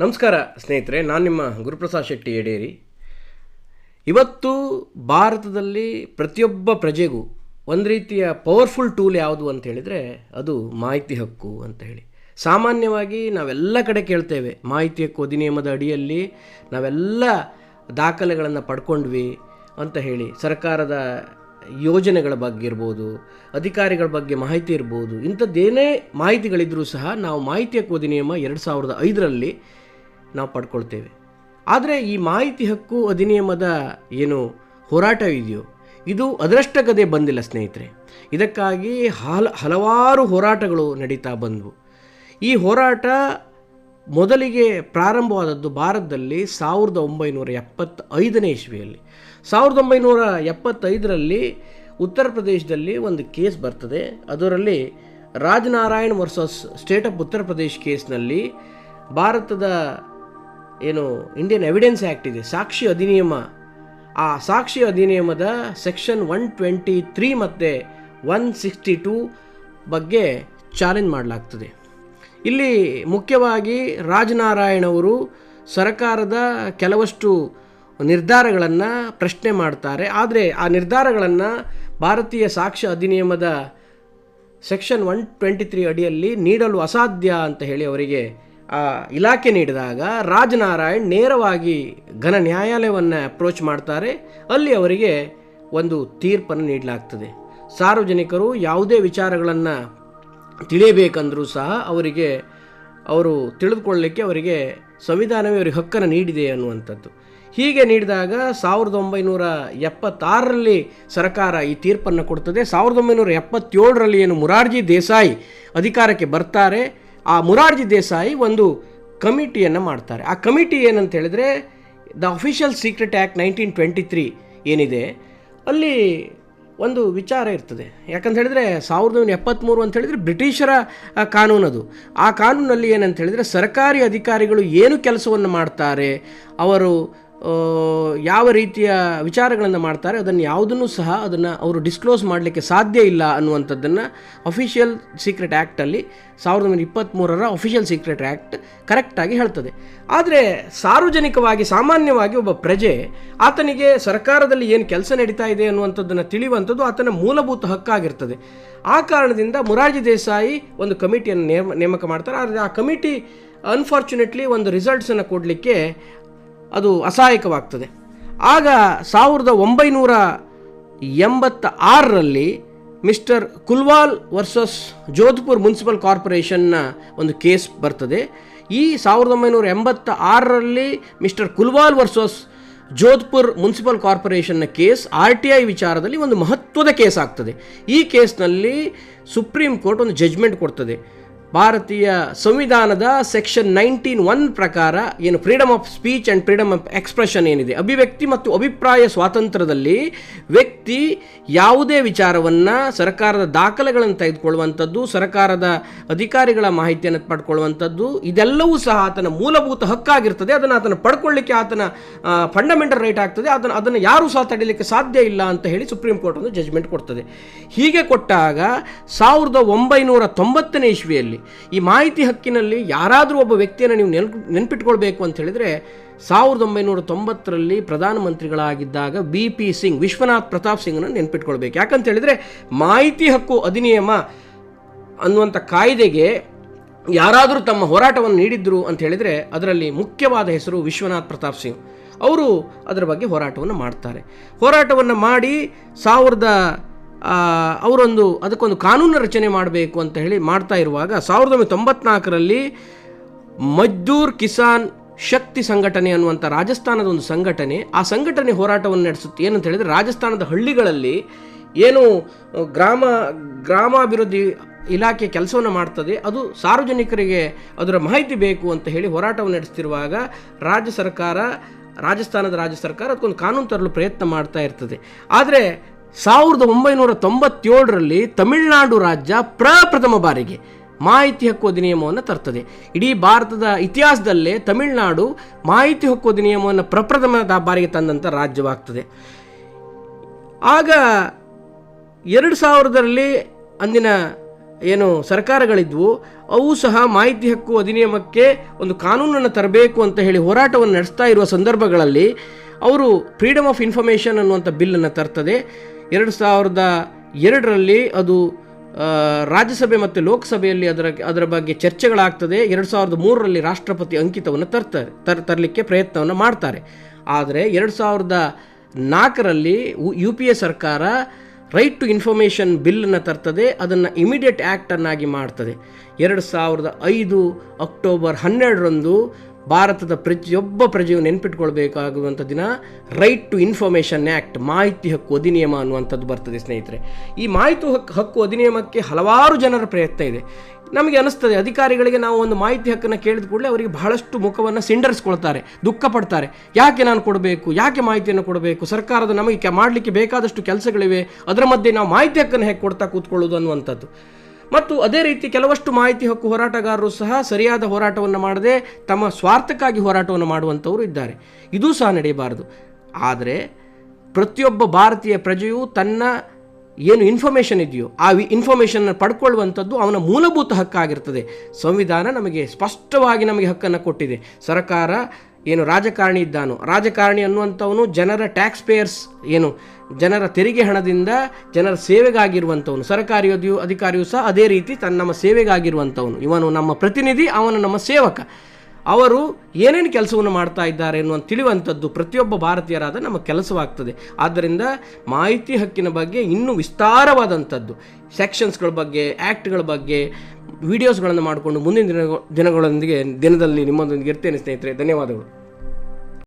ನಮಸ್ಕಾರ, ಸ್ನೇಹಿತರೆ. ನಾನು ನಿಮ್ಮ ಗುರುಪ್ರಸಾದ್ ಶೆಟ್ಟಿ ಯಡೇರಿ. ಇವತ್ತು ಭಾರತದಲ್ಲಿ ಪ್ರತಿಯೊಬ್ಬ ಪ್ರಜೆಗೂ ಒಂದು ರೀತಿಯ ಪವರ್ಫುಲ್ ಟೂಲ್ ಯಾವುದು ಅಂತ ಹೇಳಿದರೆ ಅದು ಮಾಹಿತಿ ಹಕ್ಕು ಅಂತ ಹೇಳಿ. ಸಾಮಾನ್ಯವಾಗಿ ನಾವೆಲ್ಲ ಕಡೆ ಕೇಳ್ತೇವೆ. ಮಾಹಿತಿ ಹಕ್ಕು ಅಧಿನಿಯಮದ ಅಡಿಯಲ್ಲಿ ನಾವೆಲ್ಲ ದಾಖಲೆಗಳನ್ನು ಪಡ್ಕೊಂಡ್ವಿ ಅಂತ ಹೇಳಿ. ಸರ್ಕಾರದ ಯೋಜನೆಗಳ ಬಗ್ಗೆ ಇರ್ಬೋದು, ಅಧಿಕಾರಿಗಳ ಬಗ್ಗೆ ಮಾಹಿತಿ ಇರ್ಬೋದು, ಇಂಥದ್ದೇನೇ ಮಾಹಿತಿಗಳಿದ್ದರೂ ಸಹ ನಾವು ಮಾಹಿತಿ ಹಕ್ಕು ಅಧಿನಿಯಮ ಎರಡು ಸಾವಿರದ ಐದರಲ್ಲಿ ನಾವು ಪಡ್ಕೊಳ್ತೇವೆ. ಆದರೆ ಈ ಮಾಹಿತಿ ಹಕ್ಕು ಅಧಿನಿಯಮದ ಏನು ಹೋರಾಟ ಇದೆಯೋ ಇದು ಅದರಷ್ಟಗದೆ ಬಂದಿಲ್ಲ ಸ್ನೇಹಿತರೆ. ಇದಕ್ಕಾಗಿ ಹಲ, ಹಲವಾರು ಹೋರಾಟಗಳು ನಡೀತಾ ಬಂದವು. ಈ ಹೋರಾಟ ಮೊದಲಿಗೆ ಪ್ರಾರಂಭವಾದದ್ದು ಭಾರತದಲ್ಲಿ ಸಾವಿರದ ಒಂಬೈನೂರ ಎಪ್ಪತ್ತೈದನೇ ಇಸ್ವಿಯಲ್ಲಿ. ಸಾವಿರದ ಒಂಬೈನೂರ ಎಪ್ಪತ್ತೈದರಲ್ಲಿ ಉತ್ತರ ಪ್ರದೇಶದಲ್ಲಿ ಒಂದು ಕೇಸ್ ಬರ್ತದೆ. ಅದರಲ್ಲಿ Rajnarayan versus state of Uttar Pradesh ಕೇಸ್ನಲ್ಲಿ ಭಾರತದ ಏನು ಇಂಡಿಯನ್ ಎವಿಡೆನ್ಸ್ ಆ್ಯಕ್ಟ್ ಇದೆ, ಸಾಕ್ಷಿ ಅಧಿನಿಯಮ. ಆ ಸಾಕ್ಷಿ ಅಧಿನಿಯಮದ ಸೆಕ್ಷನ್ ಒನ್ ಟ್ವೆಂಟಿ ತ್ರೀ ಮತ್ತು ಒನ್ ಸಿಕ್ಸ್ಟಿ ಟೂ ಬಗ್ಗೆ ಚಾಲೆಂಜ್ ಮಾಡಲಾಗ್ತದೆ. ಇಲ್ಲಿ ಮುಖ್ಯವಾಗಿ ರಾಜನಾರಾಯಣ್ ಅವರು ಸರ್ಕಾರದ ಕೆಲವಷ್ಟು ನಿರ್ಧಾರಗಳನ್ನು ಪ್ರಶ್ನೆ ಮಾಡ್ತಾರೆ. ಆದರೆ ಆ ನಿರ್ಧಾರಗಳನ್ನು ಭಾರತೀಯ ಸಾಕ್ಷ್ಯ ಅಧಿನಿಯಮದ ಸೆಕ್ಷನ್ ಒನ್ ಟ್ವೆಂಟಿ ತ್ರೀ ಅಡಿಯಲ್ಲಿ ನೀಡಲು ಅಸಾಧ್ಯ ಅಂತ ಹೇಳಿ ಅವರಿಗೆ ಇಲಾಖೆ ನೀಡಿದಾಗ ರಾಜನಾರಾಯಣ್ ನೇರವಾಗಿ ಘನ ನ್ಯಾಯಾಲಯವನ್ನು ಅಪ್ರೋಚ್ ಮಾಡ್ತಾರೆ. ಅಲ್ಲಿ ಅವರಿಗೆ ಒಂದು ತೀರ್ಪನ್ನು ನೀಡಲಾಗ್ತದೆ. ಸಾರ್ವಜನಿಕರು ಯಾವುದೇ ವಿಚಾರಗಳನ್ನು ತಿಳಿಯಬೇಕಂದರೂ ಸಹ ಅವರಿಗೆ, ಅವರು ತಿಳಿದುಕೊಳ್ಳಲಿಕ್ಕೆ ಅವರಿಗೆ ಸಂವಿಧಾನವೇ ಅವರಿಗೆ ಹಕ್ಕನ್ನು ನೀಡಿದೆ ಅನ್ನುವಂಥದ್ದು. ಹೀಗೆ ನೀಡಿದಾಗ ಸಾವಿರದ ಒಂಬೈನೂರ ಎಪ್ಪತ್ತಾರರಲ್ಲಿ ಸರ್ಕಾರ ಈ ತೀರ್ಪನ್ನು ಕೊಡ್ತದೆ. ಸಾವಿರದ ಒಂಬೈನೂರ ಎಪ್ಪತ್ತೇಳರಲ್ಲಿ ಏನು ಮುರಾರ್ಜಿ ದೇಸಾಯಿ ಅಧಿಕಾರಕ್ಕೆ ಬರ್ತಾರೆ. ಆ ಮುರಾರ್ಜಿ ದೇಸಾಯಿ ಒಂದು ಕಮಿಟಿಯನ್ನು ಮಾಡ್ತಾರೆ. ಆ ಕಮಿಟಿ ಏನಂತ ಹೇಳಿದ್ರೆ, the official secret act nineteen twenty three ಏನಿದೆ, ಅಲ್ಲಿ ಒಂದು ವಿಚಾರ ಇರ್ತದೆ. ಯಾಕಂತ ಹೇಳಿದ್ರೆ, ಸಾವಿರದ ಒಂಬೈನೂರ ಎಪ್ಪತ್ತ್ಮೂರು ಅಂತ ಹೇಳಿದರೆ ಬ್ರಿಟಿಷರ ಕಾನೂನದು ಆ ಕಾನೂನಲ್ಲಿ ಏನಂತ ಹೇಳಿದರೆ, ಸರ್ಕಾರಿ ಅಧಿಕಾರಿಗಳು ಏನು ಕೆಲಸವನ್ನು ಮಾಡ್ತಾರೆ, ಅವರು ಯಾವ ರೀತಿಯ ವಿಚಾರಗಳನ್ನು ಮಾಡ್ತಾರೆ, ಅದನ್ನು ಯಾವುದನ್ನು ಸಹ ಅದನ್ನು ಅವರು ಡಿಸ್ಕ್ಲೋಸ್ ಮಾಡಲಿಕ್ಕೆ ಸಾಧ್ಯ ಇಲ್ಲ ಅನ್ನುವಂಥದ್ದನ್ನು ಅಫಿಷಿಯಲ್ ಸೀಕ್ರೆಟ್ ಆ್ಯಕ್ಟಲ್ಲಿ ಸಾವಿರದ ಒಂಬೈನೂರ ಇಪ್ಪತ್ತ್ಮೂರರ ಅಫಿಷಿಯಲ್ ಸೀಕ್ರೆಟ್ ಆ್ಯಕ್ಟ್ ಕರೆಕ್ಟಾಗಿ ಹೇಳ್ತದೆ. ಆದರೆ ಸಾರ್ವಜನಿಕವಾಗಿ, ಸಾಮಾನ್ಯವಾಗಿ ಒಬ್ಬ ಪ್ರಜೆ ಆತನಿಗೆ ಸರ್ಕಾರದಲ್ಲಿ ಏನು ಕೆಲಸ ನಡೀತಾ ಇದೆ ಅನ್ನುವಂಥದ್ದನ್ನು ತಿಳಿಯುವಂಥದ್ದು ಆತನ ಮೂಲಭೂತ ಹಕ್ಕಾಗಿರ್ತದೆ. ಆ ಕಾರಣದಿಂದ ಮುರಾರ್ಜಿ ದೇಸಾಯಿ ಒಂದು ಕಮಿಟಿಯನ್ನು ನೇಮ, ನೇಮಕ ಮಾಡ್ತಾರೆ. ಆದರೆ ಆ ಕಮಿಟಿ ಅನ್ಫಾರ್ಚುನೇಟ್ಲಿ ಒಂದು ರಿಸಲ್ಟ್ಸನ್ನು ಕೊಡಲಿಕ್ಕೆ ಅದು ಅಸಹಾಯಕವಾಗ್ತದೆ. ಆಗ ಸಾವಿರದ ಒಂಬೈನೂರ ಎಂಬತ್ತ ಆರರಲ್ಲಿ mister Kulwal versus Jodhpur municipal ಕಾರ್ಪೊರೇಷನ್ನ ಒಂದು ಕೇಸ್ ಬರ್ತದೆ. ಈ ಸಾವಿರದ ಒಂಬೈನೂರ ಎಂಬತ್ತ ಆರರಲ್ಲಿ mister Kulwal versus Jodhpur municipal ಕಾರ್ಪೊರೇಷನ್ನ case R T I ವಿಚಾರದಲ್ಲಿ ಒಂದು ಮಹತ್ವದ ಕೇಸ್ ಆಗ್ತದೆ. ಈ ಕೇಸ್ನಲ್ಲಿ ಸುಪ್ರೀಂ ಕೋರ್ಟ್ ಒಂದು ಜಜ್ಮೆಂಟ್ ಕೊಡ್ತದೆ. ಭಾರತೀಯ ಸಂವಿಧಾನದ ಸೆಕ್ಷನ್ ನೈನ್ಟೀನ್ ಒನ್ ಪ್ರಕಾರ ಏನು freedom of speech and freedom of expression ಏನಿದೆ? ಅಭಿವ್ಯಕ್ತಿ ಮತ್ತು ಅಭಿಪ್ರಾಯ ಸ್ವಾತಂತ್ರ್ಯದಲ್ಲಿ ವ್ಯಕ್ತಿ ಯಾವುದೇ ವಿಚಾರವನ್ನು ಸರ್ಕಾರದ ದಾಖಲೆಗಳನ್ನು ತೆಗೆದುಕೊಳ್ಳುವಂಥದ್ದು, ಸರ್ಕಾರದ ಅಧಿಕಾರಿಗಳ ಮಾಹಿತಿಯನ್ನು ಪಡ್ಕೊಳ್ಳುವಂಥದ್ದು, ಇದೆಲ್ಲವೂ ಸಹ ಆತನ ಮೂಲಭೂತ ಹಕ್ಕಾಗಿರ್ತದೆ. ಅದನ್ನು ಆತನ ಪಡ್ಕೊಳ್ಳಿಕ್ಕೆ ಆತನ ಫಂಡಮೆಂಟಲ್ ರೈಟ್ ಆಗ್ತದೆ. ಅದನ್ನು ಅದನ್ನು ಯಾರೂ ಸಹ ತಡೀಲಿಕ್ಕೆ ಸಾಧ್ಯ ಇಲ್ಲ ಅಂತ ಹೇಳಿ ಸುಪ್ರೀಂ ಕೋರ್ಟ್ ಒಂದು ಜಜ್ಮೆಂಟ್ ಕೊಡ್ತದೆ. ಹೀಗೆ ಕೊಟ್ಟಾಗ ಸಾವಿರದ ಒಂಬೈನೂರ ತೊಂಬತ್ತನೇ ಇಸ್ವಿಯಲ್ಲಿ ಈ ಮಾಹಿತಿ ಹಕ್ಕಿನಲ್ಲಿ ಯಾರಾದರೂ ಒಬ್ಬ ವ್ಯಕ್ತಿಯನ್ನು ನೀವು ನೆನ್ಪು, ನೆನ್ಪಿಟ್ಕೊಳ್ಬೇಕು ಅಂತ ಹೇಳಿದರೆ ಸಾವಿರದ ಒಂಬೈನೂರ ತೊಂಬತ್ತರಲ್ಲಿ ಪ್ರಧಾನಮಂತ್ರಿಗಳಾಗಿದ್ದಾಗ ಬಿ ಪಿ ಸಿಂಗ್, ವಿಶ್ವನಾಥ್ ಪ್ರತಾಪ್ ಸಿಂಗ್ನ ನೆನ್ಪಿಟ್ಕೊಳ್ಬೇಕು. ಯಾಕಂತ ಹೇಳಿದರೆ ಮಾಹಿತಿ ಹಕ್ಕು ಅಧಿನಿಯಮ ಅನ್ನುವಂಥ ಕಾಯ್ದೆಗೆ ಯಾರಾದರೂ ತಮ್ಮ ಹೋರಾಟವನ್ನು ನೀಡಿದ್ರು ಅಂತ ಹೇಳಿದರೆ ಅದರಲ್ಲಿ ಮುಖ್ಯವಾದ ಹೆಸರು ವಿಶ್ವನಾಥ್ ಪ್ರತಾಪ್ ಸಿಂಗ್. ಅವರು ಅದರ ಬಗ್ಗೆ ಹೋರಾಟವನ್ನು ಮಾಡ್ತಾರೆ. ಹೋರಾಟವನ್ನು ಮಾಡಿ ಸಾವಿರದ ಅವರೊಂದು, ಅದಕ್ಕೊಂದು ಕಾನೂನು ರಚನೆ ಮಾಡಬೇಕು ಅಂತ ಹೇಳಿ ಮಾಡ್ತಾ ಇರುವಾಗ ಸಾವಿರದ ಒಂಬೈನೂರ ತೊಂಬತ್ನಾಲ್ಕರಲ್ಲಿ ಮಜ್ದೂರ್ ಕಿಸಾನ್ ಶಕ್ತಿ ಸಂಘಟನೆ ಅನ್ನುವಂಥ ರಾಜಸ್ಥಾನದ ಒಂದು ಸಂಘಟನೆ, ಆ ಸಂಘಟನೆ ಹೋರಾಟವನ್ನು ನಡೆಸುತ್ತೆ. ಏನಂತ ಹೇಳಿದರೆ ರಾಜಸ್ಥಾನದ ಹಳ್ಳಿಗಳಲ್ಲಿ ಏನು ಗ್ರಾಮ, ಗ್ರಾಮಾಭಿವೃದ್ಧಿ ಇಲಾಖೆ ಕೆಲಸವನ್ನು ಮಾಡ್ತದೆ, ಅದು ಸಾರ್ವಜನಿಕರಿಗೆ ಅದರ ಮಾಹಿತಿ ಬೇಕು ಅಂತ ಹೇಳಿ ಹೋರಾಟವನ್ನು ನಡೆಸ್ತಿರುವಾಗ ರಾಜ್ಯ ಸರ್ಕಾರ, ರಾಜಸ್ಥಾನದ ರಾಜ್ಯ ಸರ್ಕಾರ ಅದಕ್ಕೊಂದು ಕಾನೂನು ತರಲು ಪ್ರಯತ್ನ ಮಾಡ್ತಾ ಇರ್ತದೆ. ಆದರೆ ಸಾವಿರದ ಒಂಬೈನೂರ ತೊಂಬತ್ತೇಳರಲ್ಲಿ ತಮಿಳುನಾಡು ರಾಜ್ಯ ಪ್ರಪ್ರಥಮ ಬಾರಿಗೆ ಮಾಹಿತಿ ಹಕ್ಕು ಅಧಿನಿಯಮವನ್ನು ತರ್ತದೆ. ಇಡೀ ಭಾರತದ ಇತಿಹಾಸದಲ್ಲೇ ತಮಿಳುನಾಡು ಮಾಹಿತಿ ಹಕ್ಕು ಅಧಿನಿಯಮವನ್ನು ಪ್ರಪ್ರಥಮ ಬಾರಿಗೆ ತಂದಂಥ ರಾಜ್ಯವಾಗ್ತದೆ. ಆಗ ಎರಡು ಸಾವಿರದಲ್ಲಿ ಅಂದಿನ ಏನು ಸರ್ಕಾರಗಳಿದ್ವು, ಅವು ಸಹ ಮಾಹಿತಿ ಹಕ್ಕು ಅಧಿನಿಯಮಕ್ಕೆ ಒಂದು ಕಾನೂನನ್ನು ತರಬೇಕು ಅಂತ ಹೇಳಿ ಹೋರಾಟವನ್ನು ನಡೆಸ್ತಾ ಇರುವ ಸಂದರ್ಭಗಳಲ್ಲಿ ಅವರು ಫ್ರೀಡಮ್ ಆಫ್ ಇನ್ಫಾರ್ಮೇಷನ್ ಅನ್ನುವಂಥ ಬಿಲ್ಲನ್ನು ತರ್ತದೆ. ಎರಡು ಸಾವಿರದ ಎರಡರಲ್ಲಿ ಅದು ರಾಜ್ಯಸಭೆ ಮತ್ತು ಲೋಕಸಭೆಯಲ್ಲಿ ಅದರ ಅದರ ಬಗ್ಗೆ ಚರ್ಚೆಗಳಾಗ್ತದೆ. ಎರಡು ಸಾವಿರದ ಮೂರರಲ್ಲಿ ರಾಷ್ಟ್ರಪತಿ ಅಂಕಿತವನ್ನು ತರ್ತಾರೆ, ತರ್, ತರಲಿಕ್ಕೆ ಪ್ರಯತ್ನವನ್ನು ಮಾಡ್ತಾರೆ. ಆದರೆ ಎರಡು ಸಾವಿರದ ನಾಲ್ಕರಲ್ಲಿ ಯು ಪಿ ಎ ಸರ್ಕಾರ ರೈಟ್ ಟು ಇನ್ಫಾರ್ಮೇಷನ್ ಬಿಲ್ಲನ್ನು ತರ್ತದೆ, ಅದನ್ನು ಇಮಿಡಿಯೇಟ್ ಆ್ಯಕ್ಟನ್ನಾಗಿ ಮಾಡ್ತದೆ. ಎರಡು ಸಾವಿರದ ಐದು ಅಕ್ಟೋಬರ್ ಹನ್ನೆರಡರಂದು ಭಾರತದ ಪ್ರತಿಯೊಬ್ಬ ಪ್ರಜೆಯು ನೆನ್ಪಿಟ್ಕೊಳ್ಬೇಕಾಗುವಂಥ ದಿನ ರೈಟ್ ಟು ಇನ್ಫಾರ್ಮೇಷನ್ ಆ್ಯಕ್ಟ್ ಮಾಹಿತಿ ಹಕ್ಕು ಅಧಿನಿಯಮ ಅನ್ನುವಂಥದ್ದು ಬರ್ತದೆ ಸ್ನೇಹಿತರೆ. ಈ ಮಾಹಿತಿ ಹಕ್ಕು ಅಧಿನಿಯಮಕ್ಕೆ ಹಲವಾರು ಜನರ ಪ್ರಯತ್ನ ಇದೆ. ನಮಗೆ ಅನಿಸ್ತದೆ, ಅಧಿಕಾರಿಗಳಿಗೆ ನಾವು ಒಂದು ಮಾಹಿತಿ ಹಕ್ಕನ್ನು ಕೇಳಿದ ಕೂಡಲೇ ಅವರಿಗೆ ಬಹಳಷ್ಟು ಮುಖವನ್ನು ಸಿಂಡರಿಸ್ಕೊಳ್ತಾರೆ ದುಃಖ ಪಡ್ತಾರೆ ಯಾಕೆ ನಾನು ಕೊಡಬೇಕು, ಯಾಕೆ ಮಾಹಿತಿಯನ್ನು ಕೊಡಬೇಕು? ಸರ್ಕಾರದ ನಮಗೆ ಮಾಡಲಿಕ್ಕೆ ಬೇಕಾದಷ್ಟು ಕೆಲಸಗಳಿವೆ, ಅದರ ಮಧ್ಯೆ ನಾವು ಮಾಹಿತಿ ಹಕ್ಕನ್ನು ಹೇಗೆ ಕೊಡ್ತಾ ಕೂತ್ಕೊಳ್ಳೋದು ಅನ್ನುವಂಥದ್ದು. ಮತ್ತು ಅದೇ ರೀತಿ ಕೆಲವಷ್ಟು ಮಾಹಿತಿ ಹಕ್ಕು ಹೋರಾಟಗಾರರು ಸಹ ಸರಿಯಾದ ಹೋರಾಟವನ್ನು ಮಾಡದೆ ತಮ್ಮ ಸ್ವಾರ್ಥಕ್ಕಾಗಿ ಹೋರಾಟವನ್ನು ಮಾಡುವಂಥವರು ಇದ್ದಾರೆ. ಇದೂ ಸಹ ನಡೆಯಬಾರದು. ಆದರೆ ಪ್ರತಿಯೊಬ್ಬ ಭಾರತೀಯ ಪ್ರಜೆಯು ತನ್ನ ಏನು ಇನ್ಫಾರ್ಮೇಷನ್ ಇದೆಯೋ ಆ ಇನ್ಫಾರ್ಮೇಷನ್ನ ಪಡ್ಕೊಳ್ಳುವಂಥದ್ದು ಅವನ ಮೂಲಭೂತ ಹಕ್ಕಾಗಿರ್ತದೆ. ಸಂವಿಧಾನ ನಮಗೆ ಸ್ಪಷ್ಟವಾಗಿ ನಮಗೆ ಹಕ್ಕನ್ನು ಕೊಟ್ಟಿದೆ. ಸರ್ಕಾರ ಏನು ರಾಜಕಾರಣಿ ಇದ್ದಾನೋ, ರಾಜಕಾರಣಿ ಅನ್ನುವಂಥವನು ಜನರ ಟ್ಯಾಕ್ಸ್ ಪೇಯರ್ಸ್ ಏನು ಜನರ ತೆರಿಗೆ ಹಣದಿಂದ ಜನರ ಸೇವೆಗಾಗಿರುವಂಥವನು ಸರ್ಕಾರಿ ಅಧಿಕಾರಿಯೂ ಸಹ ಅದೇ ರೀತಿ ತನ್ನ ನಮ್ಮ ಸೇವೆಗಾಗಿರುವಂಥವನು. ಇವನು ನಮ್ಮ ಪ್ರತಿನಿಧಿ, ಅವನು ನಮ್ಮ ಸೇವಕ. ಅವರು ಏನೇನು ಕೆಲಸವನ್ನು ಮಾಡ್ತಾ ಇದ್ದಾರೆ ಎನ್ನುವಂತ ತಿಳಿಯುವಂಥದ್ದು ಪ್ರತಿಯೊಬ್ಬ ಭಾರತೀಯರಾದ ನಮ್ಮ ಕೆಲಸವಾಗ್ತದೆ. ಆದ್ದರಿಂದ ಮಾಹಿತಿ ಹಕ್ಕಿನ ಬಗ್ಗೆ ಇನ್ನೂ ವಿಸ್ತಾರವಾದಂಥದ್ದು. ಸೆಕ್ಷನ್ಸ್ಗಳ ಬಗ್ಗೆ ಆ್ಯಕ್ಟ್ಗಳ ಬಗ್ಗೆ ವಿಡಿಯೋಸ್ಗಳನ್ನು ಮಾಡಿಕೊಂಡು ಮುಂದಿನ ದಿನ ದಿನಗಳೊಂದಿಗೆ ದಿನದಲ್ಲಿ ನಿಮ್ಮೊಂದಿಗೆ ಇರ್ತೇನೆ ಸ್ನೇಹಿತರೆ. ಧನ್ಯವಾದಗಳು.